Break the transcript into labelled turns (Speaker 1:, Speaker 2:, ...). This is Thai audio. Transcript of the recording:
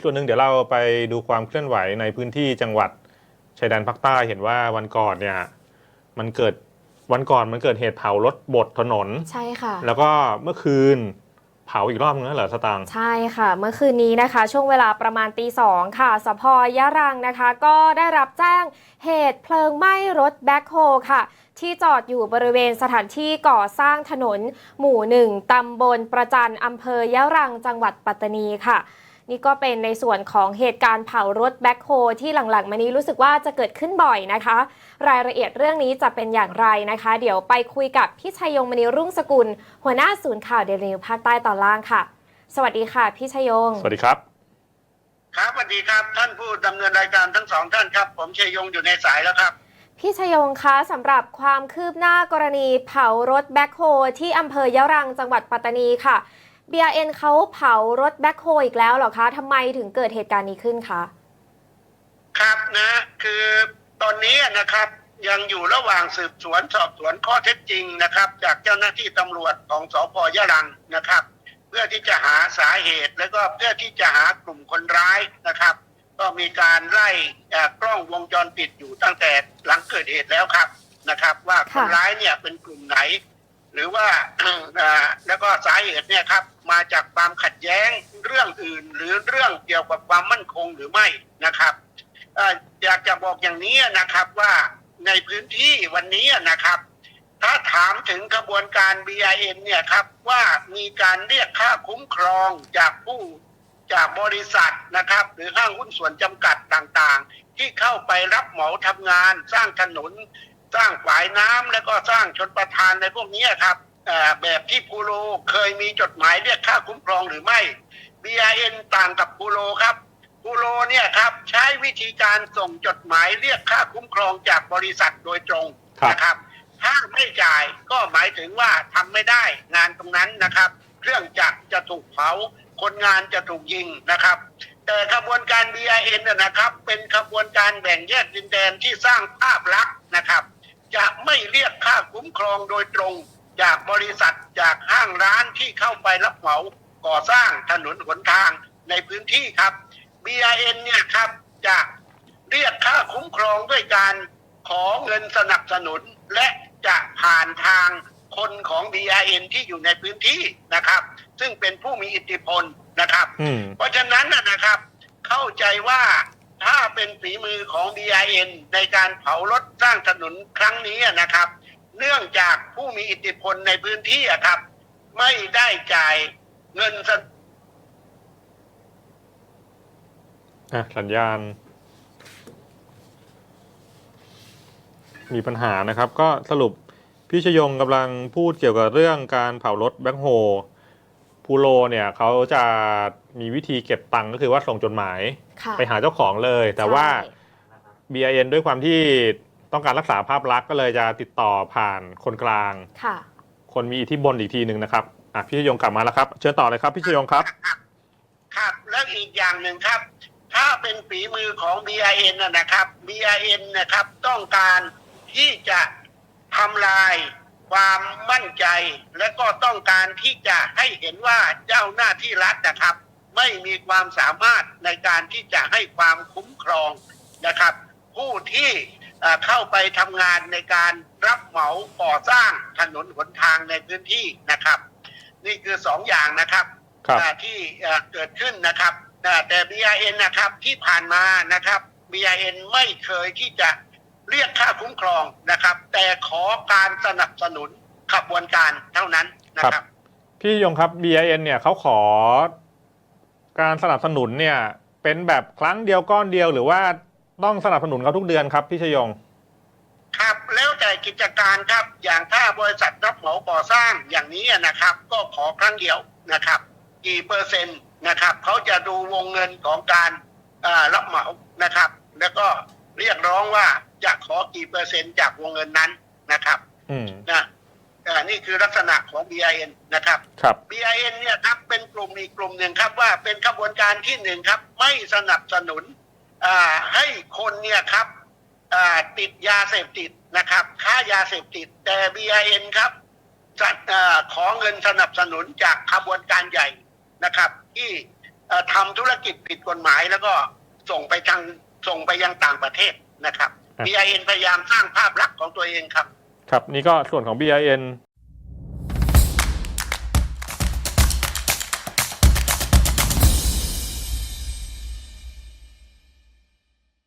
Speaker 1: กส่วนหนึ่งเดี๋ยวเราไปดูความเคลื่อนไหวในพื้นที่จังหวัดชายแดนภาคใต้เห็นว่าวันก่อนเนี่ยมันเกิดวันก่อนมันเกิดเหตุเผารถบดถนน
Speaker 2: ใช่ค่ะ
Speaker 1: แล้วก็เมื่อคืนเผาอีกรอบนึงแล้วเหรอสตางค์
Speaker 2: ใช่ค่ะ เมื่อคืนนี้นะคะ ช่วงเวลาประมาณตีสองค่ะสพยะรังนะคะ ก็ได้รับแจ้งเหตุเพลิงไหม้รถแบ็คโฮค่ะ ที่จอดอยู่บริเวณสถานที่ก่อสร้างถนน หมู่หนึ่งตำบลประจันอำเภอยะรังจังหวัดปัตตานีค่ะ นี่ก็เป็นในส่วนของเหตุการณ์เผารถแบ็คโฮที่หลังๆ มานี้รู้สึกว่าจะเกิดขึ้นบ่อยนะคะ รายละเอียดเรื่องนี้จะเป็นอย่างไรนะคะ เดี๋ยวไปคุยกับพี่ชัยยงมณีรุ่งสกุล หัวหน้าศูนย์ข่าวเดลิวภาคใต้ตอนล่างค่ะ สวัสดีค่ะ พี่ชัยยง
Speaker 1: สวัสดีครับ
Speaker 3: ครับสวัสดีครับท่านผู้ดำเนินรายการทั้งสองท่านครับ ผมชัยยงอยู่ในสายแล้วครับ
Speaker 2: พี่ชยงคะสำหรับความคืบหน้ากรณีเผารถแบ็คโฮที่อำเภอยะรังจังหวัดปัตตานีค่ะ BRN เขาเผารถแบ็คโฮอีกแล้วเหรอคะทำไมถึงเกิดเหตุการณ์นี้ขึ้นคะ
Speaker 3: ครับนะคือตอนนี้นะครับยังอยู่ระหว่างสืบสวนสอบสวนข้อเท็จจริงนะครับ จากเจ้าหน้าที่ตำรวจของสพยะรังนะครับ เพื่อที่จะหาสาเหตุ แล้วก็เพื่อที่จะหากลุ่มคนร้ายนะครับ ก็มีการไล่เอ่อกล้องวงจรปิดอยู่ตั้งแต่หลังเกิดเหตุแล้วครับนะครับ ว่าคน
Speaker 2: ค่ะ
Speaker 3: ร้ายเนี่ยเป็นกลุ่มไหน หรือว่าแล้วก็สาเหตุเนี่ยครับมาจากความขัดแย้งเรื่องอื่น หรือเรื่องเกี่ยวกับความมั่นคงหรือไม่นะครับอยากจะบอกอย่างนี้นะครับว่าในพื้นที่วันนี้นะครับ ถ้าถามถึงกระบวนการ BIN เนี่ยครับว่ามีการเรียกค่าคุ้มครองจากผู้จากบริษัทนะครับ หรือห้างหุ้นส่วนจำกัดต่างๆ ที่เข้าไปรับเหมาทำงานสร้างถนน สร้างฝายน้ำแล้วก็สร้างชนประทานในพวกนี้ครับเอ่อแบบที่พูโรเคยมีจดหมายเรียกค่าคุ้มครองหรือไม่ BIN ต่างกับพูโรครับพูโรเนี่ยครับใช้วิธีการส่งจดหมายเรียกค่าคุ้มครองจากบริษัทโดยตรง
Speaker 1: ครับ
Speaker 3: นะครับ ถ้าไม่จ่ายก็หมายถึงว่าทำไม่ได้งานตรงนั้นนะครับ เครื่องจักรจะถูกเผา คนงานจะถูกยิงนะครับ แต่ขบวนการ BIN นะนะครับ เป็นขบวนการแบ่งแยกดินแดนที่สร้างภาพลักษณ์นะครับ จะไม่เรียกค่าคุ้มครองโดยตรง จากบริษัทจากห้างร้านที่เข้าไปรับเหมาก่อสร้างถนนหนทางในพื้นที่ครับ BIN เนี่ยครับจะเรียกค่าคุ้มครองด้วยการขอเงินสนับสนุน และจะผ่านทางคนของ BIN ที่อยู่ในพื้นที่นะครับ ซึ่งเป็นผู้มีอิทธิพลนะครับ
Speaker 1: อืม
Speaker 3: เพราะฉะนั้นนะนะครับ เข้าใจว่า ถ้าเป็นฝีมือของ BIN ในการเผารถสร้างถนนครั้งนี้นะครับ เนื่องจากผู้มีอิทธิพลในพื้นที่อะครับ ไม่ได้จ่ายเงินส
Speaker 1: อะสัญญาณ มีปัญหานะครับ ก็สรุปพี่ชยงกำลังพูดเกี่ยวกับเรื่องการเผารถแบ็คโฮ พูโรเนี่ยเขาจะมีวิธีเก็บตังค์ก็คือว่าส่งจดหมาย
Speaker 2: ค่ะ
Speaker 1: ไปหาเจ้าของเลย แต่ว่า
Speaker 2: ใช่
Speaker 1: BIN ด้วยความที่ต้องการรักษาภาพลักษณ์ก็เลยจะติดต่อผ่านคนกลาง
Speaker 2: ค่ะ
Speaker 1: คนมีอิทธิพลอีกทีหนึ่งนะครับอะพี่ชยงกลับมาแล้วครับ เชิญต่อเลยครับพี่ชยงครับ
Speaker 3: ครับแล้วอีกอย่างหนึ่งครับ ถ้าเป็นฝีมือของ BIN นะนะครับ BIN นะครับ ต้องการที่จะทำลาย ความมั่นใจ และก็ต้องการที่จะให้เห็นว่าเจ้าหน้าที่รัฐนะครับ ไม่มีความสามารถในการที่จะให้ความคุ้มครองนะครับ ผู้ที่เอ่อเข้าไปทำงานในการรับเหมาก่อสร้างถนนหนทางในพื้นที่นะครับ นี่คือสองอย่างนะครับ
Speaker 1: ครับ
Speaker 3: อ่าที่เอ่อเกิดขึ้นนะครับอ่าแต่ BIN นะครับที่ผ่านมานะครับ BIN ไม่เคยที่จะ เรียกค่าคุ้มครองนะครับ แต่ขอการสนับสนุนขบวนการเท่านั้นนะครับ
Speaker 1: พี่ยงครับ BIN เนี่ยเขาขอการสนับสนุนเนี่ย เป็นแบบครั้งเดียวก้อนเดียวหรือว่าต้องสนับสนุนเขาทุกเดือนครับ พี่ชยง
Speaker 3: ครับแล้วแต่กิจการครับอย่างถ้าบริษัทรับเหมาก่อสร้างอย่างนี้นะครับ ก็ขอครั้งเดียวนะครับ กี่เปอร์เซ็นต์นะครับเขาจะดูวงเงินของการอ่ารับเหมานะครับ แล้วก็เรียกร้องว่า จะขอกี่เปอร์เซ็นต์จากวงเงินนั้นนะครับ
Speaker 1: อืม
Speaker 3: นะอ่านี่คือลักษณะของ BIN นะครับ
Speaker 1: ครับ
Speaker 3: BIN เนี่ยครับเป็นกลุ่มอีกกลุ่มหนึ่งครับว่าเป็นขบวนการที่หนึ่งครับ ไม่สนับสนุนอ่าให้คนเนี่ยครับอ่าติดยาเสพติดนะครับ ค้ายาเสพติดแต่ BIN ครับจะอ่าขอเงินสนับสนุนจากขบวนการใหญ่นะครับ ที่เอ่อทำธุรกิจผิดกฎหมายแล้วก็ส่งไปทางส่งไปยังต่างประเทศนะครับ
Speaker 1: ครับ
Speaker 3: BIN พยายามสร้างภาพลักษณ์ของตัวเองครับ
Speaker 1: ครับ นี่ก็ส่วนของ BIN